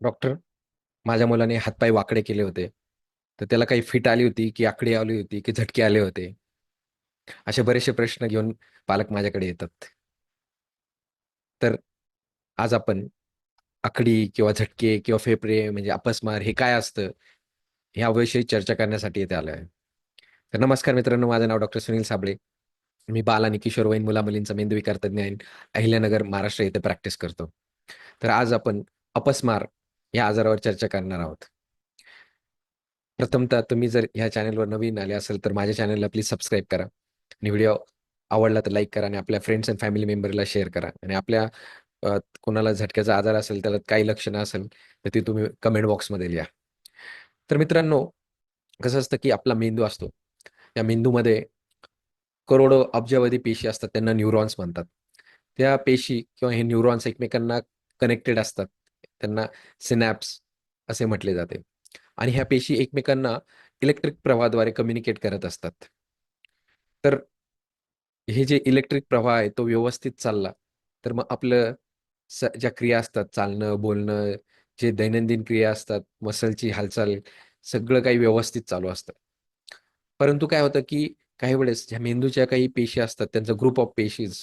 Doctor माझ्या मुलाने हातपाय वाकडे केले होते. तर त्याला काही फिट आली होती, की आकडी आली होती, की झटके आले होते? असे बरेचसे प्रश्न घेऊन पालक माझ्याकडे येतात. तर आज आपण आकडी किंवा झटके किंवा फेफरे म्हणजे अपस्मार हे काय असतं? याविषयी चर्चा करण्यासाठी इथे आलो आहे. तर नमस्कार मित्रांनो, माझं नाव डॉक्टर सुनील साबळे. मी बाल आणि किशोरवयीन मुला-मुलींचा मेंदूविकार तज्ञ आहे. अहिल्यानगर, महाराष्ट्र येथे प्रॅक्टिस करतो. तर आज आपण अपस्मार या आजारावर चर्चा करणार आहोत. प्रथमतः तुम्ही जर ह्या चॅनलवर नवीन आले असाल, तर माझ्या चॅनलला प्लीज सबस्क्राईब करा आणि व्हिडिओ आवडला तर लाईक करा आणि आपल्या फ्रेंड्स अँड फॅमिली मेंबरला शेअर करा आणि आपल्या कोणाला झटक्याचा आजार असेल, त्याला काही लक्षणं असेल, तर ती तुम्ही कमेंट बॉक्समध्ये लिहा. तर मित्रांनो, कसं असतं, की आपला मेंदू असतो. त्या मेंदूमध्ये करोडो अब्जावधी पेशी असतात, त्यांना न्यूरॉन्स म्हणतात. त्या पेशी किंवा हे न्यूरॉन्स एकमेकांना कनेक्टेड असतात. त्यांना सिनॅप्स असे म्हटले जाते आणि ह्या पेशी एकमेकांना इलेक्ट्रिक प्रवाहाद्वारे कम्युनिकेट करत असतात. तर हे जे इलेक्ट्रिक प्रवाह आहे, तो व्यवस्थित चालला, तर मग आपलं स ज्या क्रिया असतात, चालणं, बोलणं, जे दैनंदिन क्रिया असतात, मसलची हालचाल, सगळं काही व्यवस्थित चालू असतं. परंतु काय होतं, की काही वेळेस ह्या मेंदूच्या काही पेशी असतात, त्यांचा ग्रुप ऑफ पेशीज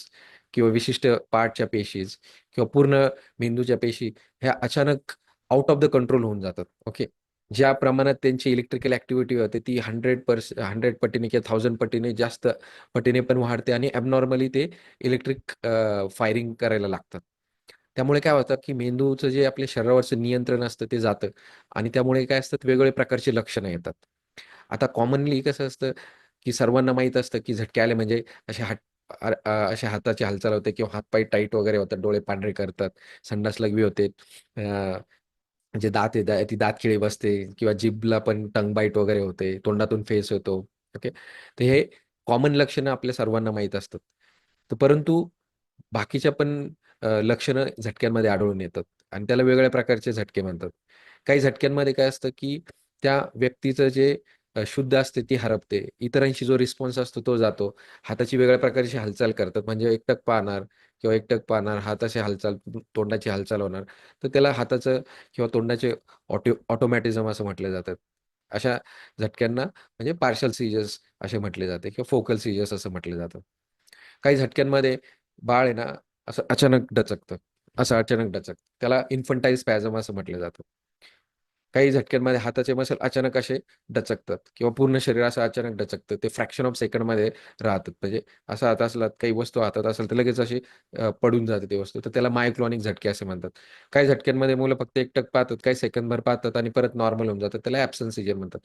किंवा विशिष्ट पार्टच्या पेशीज किंवा पूर्ण मेंदूच्या पेशी ह्या अचानक आउट ऑफ द कंट्रोल होऊन जातात. ओके. ज्या प्रमाणात त्यांची इलेक्ट्रिकल ऍक्टिव्हिटी होते, ती 100 पर्स 100 पटीने किंवा थाउजंड पटीने जास्त पटीने पण वाढते आणि ॲबनॉर्मली ते इलेक्ट्रिक फायरिंग करायला लागतात. त्यामुळे काय होतं, की मेंदूचं जे आपल्या शरीरावरचं नियंत्रण असतं, ते जातं आणि त्यामुळे काय असतात, वेगवेगळ्या प्रकारची लक्षणं येतात. आता कॉमनली कसं असतं, की सर्वांना माहीत असतं, की झटके आले म्हणजे असे हट अशा हाताची हालचाल होते किंवा हातपाय टाईट वगैरे होतात, डोळे पांढरे करतात, संडास लघवी होते. जे दात आहे, ती दात खिळी बसते किंवा जीभला पण टंग बाईट वगैरे होते, तोंडातून फेस होतो ओके. तर हे कॉमन लक्षणं आपल्या सर्वांना माहीत असतात. तर परंतु बाकीच्या पण लक्षणं झटक्यांमध्ये आढळून येतात आणि त्याला वेगवेगळ्या प्रकारचे झटके म्हणतात. काही झटक्यांमध्ये काय असतं, की त्या व्यक्तीचं जे शुद्ध असते ती हरपते. इतरांशी जो रिस्पॉन्स असतो तो जातो. हाताची वेगळ्या प्रकारची हालचाल करतात. म्हणजे एकटक पाहणार किंवा एकटक पाहणार, हाताची हालचाल, तोंडाची हालचाल होणार. तर त्याला हाताचं किंवा तोंडाचे ऑटो ऑटोमॅटिझम असं म्हटलं जातं. अशा झटक्यांना म्हणजे पार्शल सीजर्स असे म्हटले जाते किंवा फोकल सीजर्स असं म्हटलं जातं. काही झटक्यांमध्ये बाळ आहे ना, असं अचानक डचकतं. असं अचानक डचक त्याला इन्फंटाईज स्पॅझम असं म्हटलं जातं. काही झटक्यांमध्ये हाताचे मसल अचानक असे डचकतात किंवा पूर्ण शरीर असं अचानक डचकतं. ते फ्रॅक्शन ऑफ सेकंडमध्ये राहतात. म्हणजे असा हात असला, काही वस्तू हातात असेल, तर लगेच अशी पडून जाते ती वस्तू. तर त्याला मायक्लॉनिक झटके असे म्हणतात. काही झटक्यांमध्ये मुलं फक्त एकटक पाहतात, काही सेकंदभर पाहतात आणि परत नॉर्मल होऊन जातात. त्याला ऍबसन सीजर म्हणतात.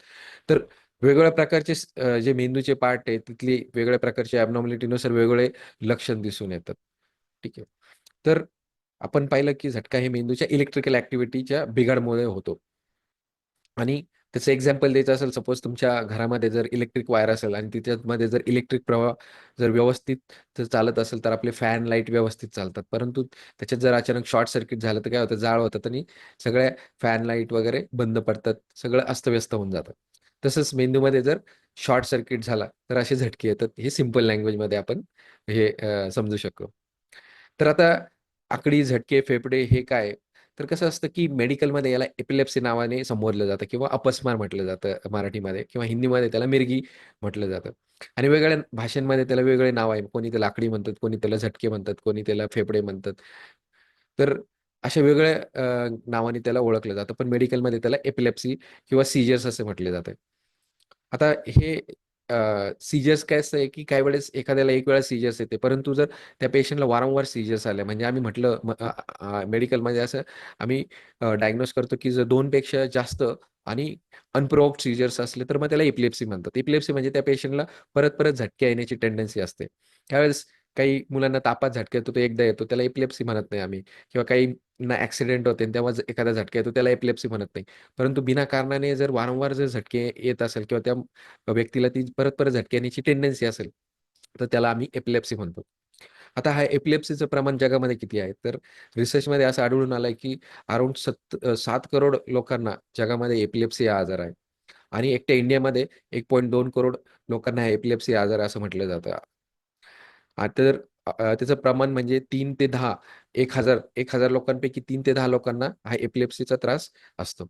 तर वेगवेगळ्या प्रकारचे जे मेंदूचे पार्ट आहे तिथली वेगळ्या प्रकारचे ॲबनॉर्मॅलिटीनुसार वेगवेगळे लक्षण दिसून येतात. ठीक आहे. तर आपण पाहिलं, की झटका हे मेंदूच्या इलेक्ट्रिकल ऍक्टिव्हिटीच्या बिघाडमुळे होतो. आणि त्याचं एक्झाम्पल द्यायचं असेल, सपोज तुमच्या घरामध्ये जर इलेक्ट्रिक वायर असेल आणि तिच्यामध्ये जर इलेक्ट्रिक प्रवाह जर व्यवस्थित जर चालत असेल, तर आपले फॅन, लाइट व्यवस्थित चालतात. परंतु त्याच्यात जर अचानक शॉर्ट सर्किट झालं, तर काय होतं, जाळ होतात आणि सगळ्या फॅन, लाइट वगैरे बंद पडतात. सगळं अस्तव्यस्त होऊन जातं. तसंच मेंदूमध्ये जर शॉर्ट सर्किट झाला, तर असे झटके येतात. हे सिंपल लँग्वेजमध्ये आपण हे समजू शकतो. तर आता आकडी, झटके, फेफडे हे काय? तर कसं असतं, की मेडिकलमध्ये याला एपिलेप्सी नावाने संबोधलं जातं किंवा अपस्मार म्हटलं जातं मराठीमध्ये किंवा हिंदीमध्ये त्याला मिरगी म्हटलं जातं. आणि वेगवेगळ्या भाषांमध्ये त्याला वेगवेगळे नाव आहे. कोणी त्याला लाकडी म्हणतात, कोणी त्याला झटके म्हणतात, कोणी त्याला फेफडे म्हणतात. तर अशा वेगळ्या नावाने त्याला ओळखलं जातं. पण मेडिकलमध्ये त्याला एपिलेप्सी किंवा सीजर्स असे म्हटले जाते. आता हे सीजर्स काय असतं, की काही वेळेस एखाद्याला एक वेळा सीजर्स येते. परंतु जर त्या पेशंटला वारंवार सीजर्स आले, म्हणजे आम्ही म्हटलं मेडिकलमध्ये असं आम्ही डायग्नोस करतो, की जर 2 पेक्षा जास्त आणि अनप्रोव्होक्ड सीजर्स असले, तर मग त्याला इप्लेप्सी म्हणतात. इप्लेप्सी म्हणजे त्या पेशंटला परत-परत झटके येण्याची टेंडन्सी असते. त्यावेळेस काही मुलांना तापात झटका येतो, तो एकदा येतो, त्याला एपिलेप्सी म्हणत नाही आम्ही किंवा काही ना ॲक्सिडेंट होते आणि तेव्हा एखादा झटका येतो, त्याला एपिलेप्सी म्हणत नाही. परंतु बिना कारणाने जर वारंवार जर झटके येत असेल किंवा त्या व्यक्तीला ती परत-परत झटके येण्याची टेंडन्सी असेल, तर त्याला आम्ही एपिलेप्सी म्हणतो. आता हा एपिलेप्सीचं प्रमाण जगामध्ये किती आहे? तर रिसर्चमध्ये असं आढळून आलंय, की अराउंड सत सात करोड लोकांना जगामध्ये एपिलेप्सी हा आजार आहे आणि एकट्या इंडियामध्ये 1.2 करोड लोकांना एपिलेप्सी आजार असं म्हटलं जातं. तर त्याचं प्रमाण म्हणजे तीन ते दहा एक हजार एक हजार लोकांपैकी तीन ते दहा लोकांना हा एपिलेप्सीचा त्रास असतो.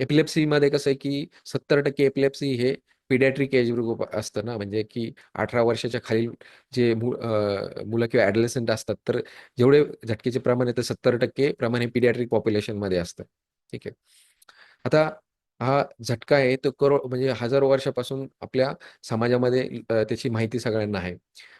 एपिलेप्सीमध्ये कसं आहे की सत्तर टक्के एपिलेप्सी हे पिडॅट्रिक एज ग्रुप असतं ना. म्हणजे की अठरा वर्षाच्या खालील जे मुलं किंवा ॲडलेसंट असतात तर जेवढे झटकेचे प्रमाण आहे तर सत्तर टक्के प्रमाण हे पिडॅट्रिक पॉप्युलेशनमध्ये असतं. ठीक आहे. आता हा झटका आहे तो करो म्हणजे हजारो वर्षापासून आपल्या समाजामध्ये त्याची माहिती सगळ्यांना आहे.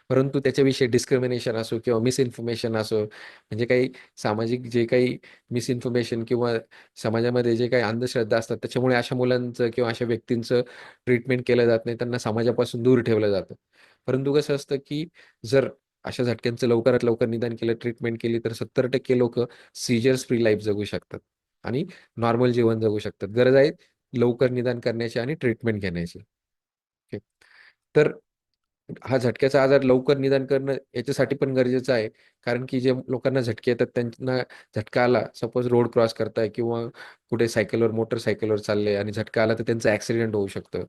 परंतु त्याच्याविषयी डिस्क्रिमिनेशन असो किंवा मिसइन्फॉर्मेशन असो म्हणजे काही सामाजिक जे काही मिसइन्फॉर्मेशन किंवा समाजामध्ये जे काही अंधश्रद्धा असतात त्याच्यामुळे अशा मुलांचं किंवा अशा व्यक्तींचं ट्रीटमेंट केलं जात नाही त्यांना समाजापासून दूर ठेवलं जातं. परंतु कसं असतं की जर अशा झटक्यांचं लवकरात लवकर निदान केलं ट्रीटमेंट केली तर सत्तर टक्के लोक सीजर्स फ्री लाईफ जगू शकतात आणि नॉर्मल जीवन जगू शकतात. गरज आहे लवकर निदान करण्याची आणि ट्रीटमेंट घेण्याची. ओके तर हा झटक्याचा आजार लवकर निदान करणं याच्यासाठी पण गरजेचं आहे. कारण की जे लोकांना झटके येतात त्यांना झटका आला सपोज रोड क्रॉस करताय किंवा कुठे सायकलवर मोटरसायकलवर चालले आणि झटका आला तर त्यांचं ॲक्सिडेंट होऊ शकतं.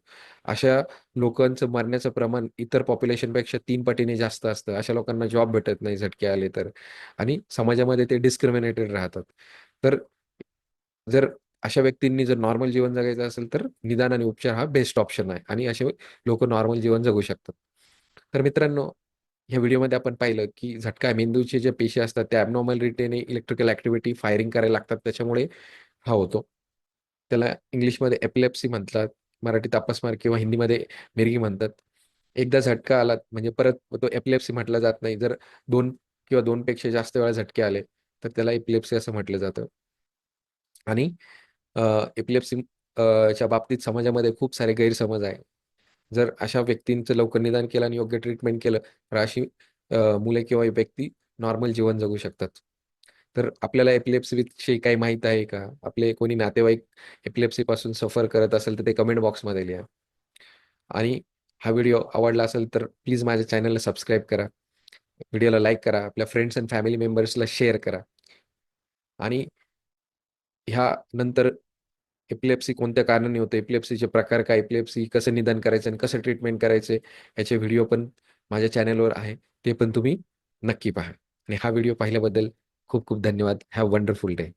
अशा लोकांचं मरण्याचं प्रमाण इतर पॉप्युलेशनपेक्षा तीन पटीने जास्त असतं. अशा लोकांना जॉब भेटत नाही झटके आले तर. आणि समाजामध्ये ते डिस्क्रिमिनेटेड राहतात. तर जर अशा व्यक्तींनी जर नॉर्मल जीवन जगायचं असेल तर निदान आणि उपचार हा बेस्ट ऑप्शन आहे आणि असे लोक नॉर्मल जीवन जगू शकतात. तर मित्रांनो ह्या व्हिडिओमध्ये आपण पाहिलं की झटका मेंदूचे जे पेशी असतात त्या ॲबनॉर्मल रिटेने इलेक्ट्रिकल ऍक्टिव्हिटी फायरिंग करायला लागतात. त्याच्यामुळे हा होतो. त्याला इंग्लिशमध्ये एपिलेप्सी म्हणतात मराठीत अपस्मार किंवा हिंदीमध्ये मिरगी म्हणतात. एकदा झटका आला म्हणजे परत तो एपिलेप्सी म्हटला जात नाही. जर दोन किंवा दोनपेक्षा जास्त वेळा झटके आले तर त्याला एपिलेप्सी असं म्हटलं जातं. आणि एपिलेप्सी च्या बाबतीत समाजामध्ये खूप सारे गैरसमज आहे. जर अशा व्यक्तींचं लवकर निदान केलं आणि योग्य ट्रीटमेंट केलं तर अशी मुले किंवा व्यक्ती नॉर्मल जीवन जगू शकतात. तर आपल्याला एपिलेप्सी विषयी काही माहीत आहे का? आपले कोणी नातेवाईक एपिलेप्सी पासून सफर करत असेल तर ते कमेंट बॉक्समध्ये लिहा. आणि हा व्हिडिओ आवडला असेल तर प्लीज माझ्या चॅनलला सबस्क्राईब करा. व्हिडिओला लाईक करा. आपल्या फ्रेंड्स अँड फॅमिली मेंबर्सला शेअर करा. आणि ह्या नंतर एपिलेप्सी कोणत्या कारणाने होते? एपिलेप्सीचे प्रकार काय? एपिलेप्सी कसं निदान करायचं आणि कसं ट्रीटमेंट करायचे? याचे व्हिडिओ पण माझ्या चॅनलवर आहे. ते पण तुम्ही नक्की पहा. आणि हा व्हिडिओ पाहिल्याबद्दल खूप खूप धन्यवाद. Have wonderful day